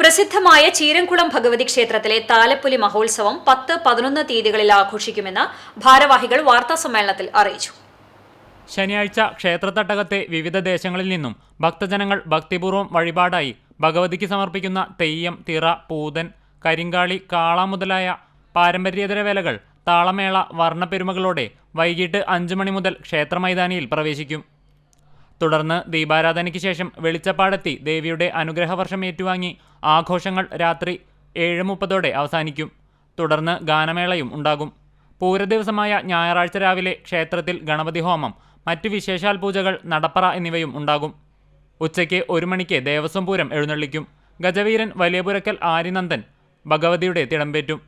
പ്രസിദ്ധമായ ചീരംകുളം ഭഗവതി ക്ഷേത്രത്തിലെ താലപ്പൊലി മഹോത്സവം പത്ത് പതിനൊന്ന് തീയതികളിൽ ആഘോഷിക്കുമെന്ന് ഭാരവാഹികൾ വാർത്താസമ്മേളനത്തിൽ അറിയിച്ചു. ശനിയാഴ്ച ക്ഷേത്രത്തട്ടകത്തെ വിവിധ ദേശങ്ങളിൽ നിന്നും ഭക്തജനങ്ങൾ ഭക്തിപൂർവം വഴിപാടായി ഭഗവതിക്ക് സമർപ്പിക്കുന്ന തെയ്യം തിറ പൂതൻ കരിങ്കാളി കാള മുതലായ പാരമ്പര്യേതര വേലകൾ താളമേള വർണപ്പെരുമകളോടെ വൈകിട്ട് അഞ്ചു മണി മുതൽ ക്ഷേത്രമൈതാനിയിൽ പ്രവേശിക്കും. തുടർന്ന് ദീപാരാധനയ്ക്ക് ശേഷം വെളിച്ചപ്പാടെത്തി ദേവിയുടെ അനുഗ്രഹവർഷം ഏറ്റുവാങ്ങി. ആഘോഷങ്ങൾ രാത്രി ഏഴ് മുപ്പതോടെ അവസാനിക്കും. തുടർന്ന് ഗാനമേളയും ഉണ്ടാകും. പൂരദിവസമായ ഞായറാഴ്ച രാവിലെ ക്ഷേത്രത്തിൽ ഗണപതി ഹോമം മറ്റു വിശേഷാൽ പൂജകൾ നടപ്പറ എന്നിവയും ഉണ്ടാകും. ഉച്ചയ്ക്ക് ഒരു മണിക്ക് ദേവസ്വം പൂരം എഴുന്നള്ളിക്കും. ഗജവീരൻ വലിയപുരക്കൽ ആര്യനന്ദൻ ഭഗവതിയുടെ തിടമ്പേറ്റും.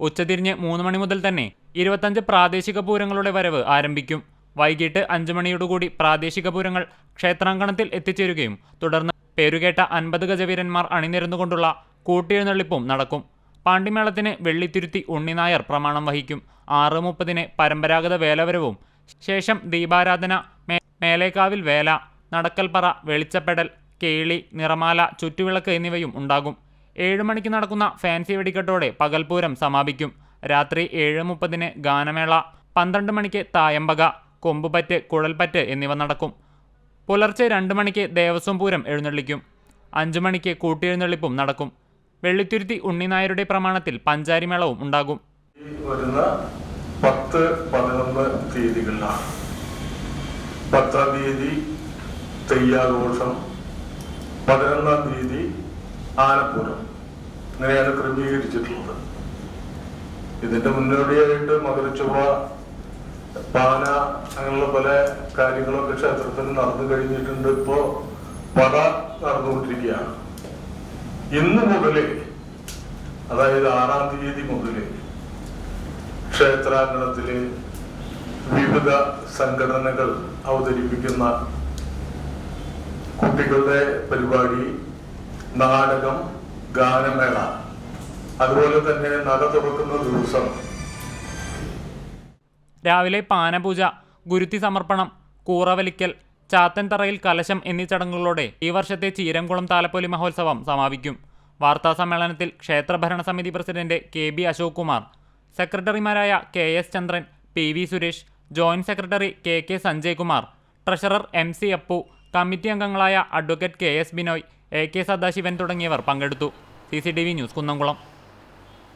ഉച്ചതിരിഞ്ഞ് മൂന്ന് മണി മുതൽ തന്നെ ഇരുപത്തഞ്ച് പ്രാദേശിക പൂരങ്ങളുടെ വരവ് ആരംഭിക്കും. വൈകിട്ട് അഞ്ചു മണിയോടുകൂടി പ്രാദേശിക പൂരങ്ങൾ ക്ഷേത്രാങ്കണത്തിൽ എത്തിച്ചേരുകയും തുടർന്ന് പേരുകേട്ട അൻപത് ഗജവീരന്മാർ അണിനിരന്നുകൊണ്ടുള്ള കൂട്ടിയെഴുന്നള്ളിപ്പും നടക്കും. പാണ്ടിമേളത്തിന് വെള്ളിത്തിരുത്തി ഉണ്ണിനായർ പ്രമാണം വഹിക്കും. ആറ് മുപ്പതിന് പരമ്പരാഗത വേലവരവും ശേഷം ദീപാരാധന മേലേക്കാവിൽ വേല നടക്കൽപ്പറ വെളിച്ചപ്പെടൽ കേളി നിറമാല ചുറ്റുവിളക്ക് എന്നിവയും ഉണ്ടാകും. ഏഴു മണിക്ക് നടക്കുന്ന ഫാൻസി വെടിക്കെട്ടോടെ പകൽപൂരം സമാപിക്കും. രാത്രി ഏഴ് മുപ്പതിന് ഗാനമേള പന്ത്രണ്ട് മണിക്ക് തായമ്പക കൊമ്പുപറ്റ് കുഴൽപ്പറ്റ് എന്നിവ നടക്കും. പുലർച്ചെ രണ്ട് മണിക്ക് ദേവസ്വം പൂരം എഴുന്നള്ളിക്കും. അഞ്ചു മണിക്ക് കൂട്ടിയെഴുന്നള്ളിപ്പും നടക്കും. വെള്ളിത്തുരുത്തി ഉണ്ണിനായരുടെ പ്രമാണത്തിൽ പഞ്ചാരിമേളവും ഉണ്ടാകും. വരുന്ന പത്ത് പതിനൊന്ന് തീയതികളിലാണ്. പത്താം തീയതി തെയ്യാഘോഷം പതിനൊന്നാം തീയതി ആനപ്പൂരം. ഇങ്ങനെയാണ് ക്രമീകരിച്ചിട്ടുള്ളത്. ഇതിന്റെ മുന്നോടിയായിട്ട് മകരച്ചുവ പാന അങ്ങനെയുള്ള പല കാര്യങ്ങളൊക്കെ ക്ഷേത്രത്തിൽ നടന്നു കഴിഞ്ഞിട്ടുണ്ട്. ഇപ്പോ പട നടന്നുകൊണ്ടിരിക്കുകയാണ്. ഇന്ന് മുതലേ അതായത് ആറാം തീയതി മുതലേ ക്ഷേത്രാങ്കണത്തിലെ വിവിധ സംഘടനകൾ അവതരിപ്പിക്കുന്ന കുട്ടികളുടെ പരിപാടി നാടകം ഗാനമേള. അതുപോലെ തന്നെ നട തുറക്കുന്ന ദിവസം രാവിലെ പാനപൂജ ഗുരുത്തി സമർപ്പണം കൂറവലിക്കൽ ചാത്തൻതറയിൽ കലശം എന്നീ ചടങ്ങുകളോടെ ഈ വർഷത്തെ ചീരംകുളം താലപ്പൊലി മഹോത്സവം സമാപിക്കും. വാർത്താ സമ്മേളനത്തിൽ ക്ഷേത്ര ഭരണസമിതി president K B Ashok Kumar സെക്രട്ടറിമാരായ K S Chandran P V Suresh joint secretary K K Sanjay Kumar treasurer M C Appu committee അംഗങ്ങളായ advocate K S Binoy A K Sadasivan തുടങ്ങിയവർ പങ്കെടുത്തു. C C T V news Kunnamkulam.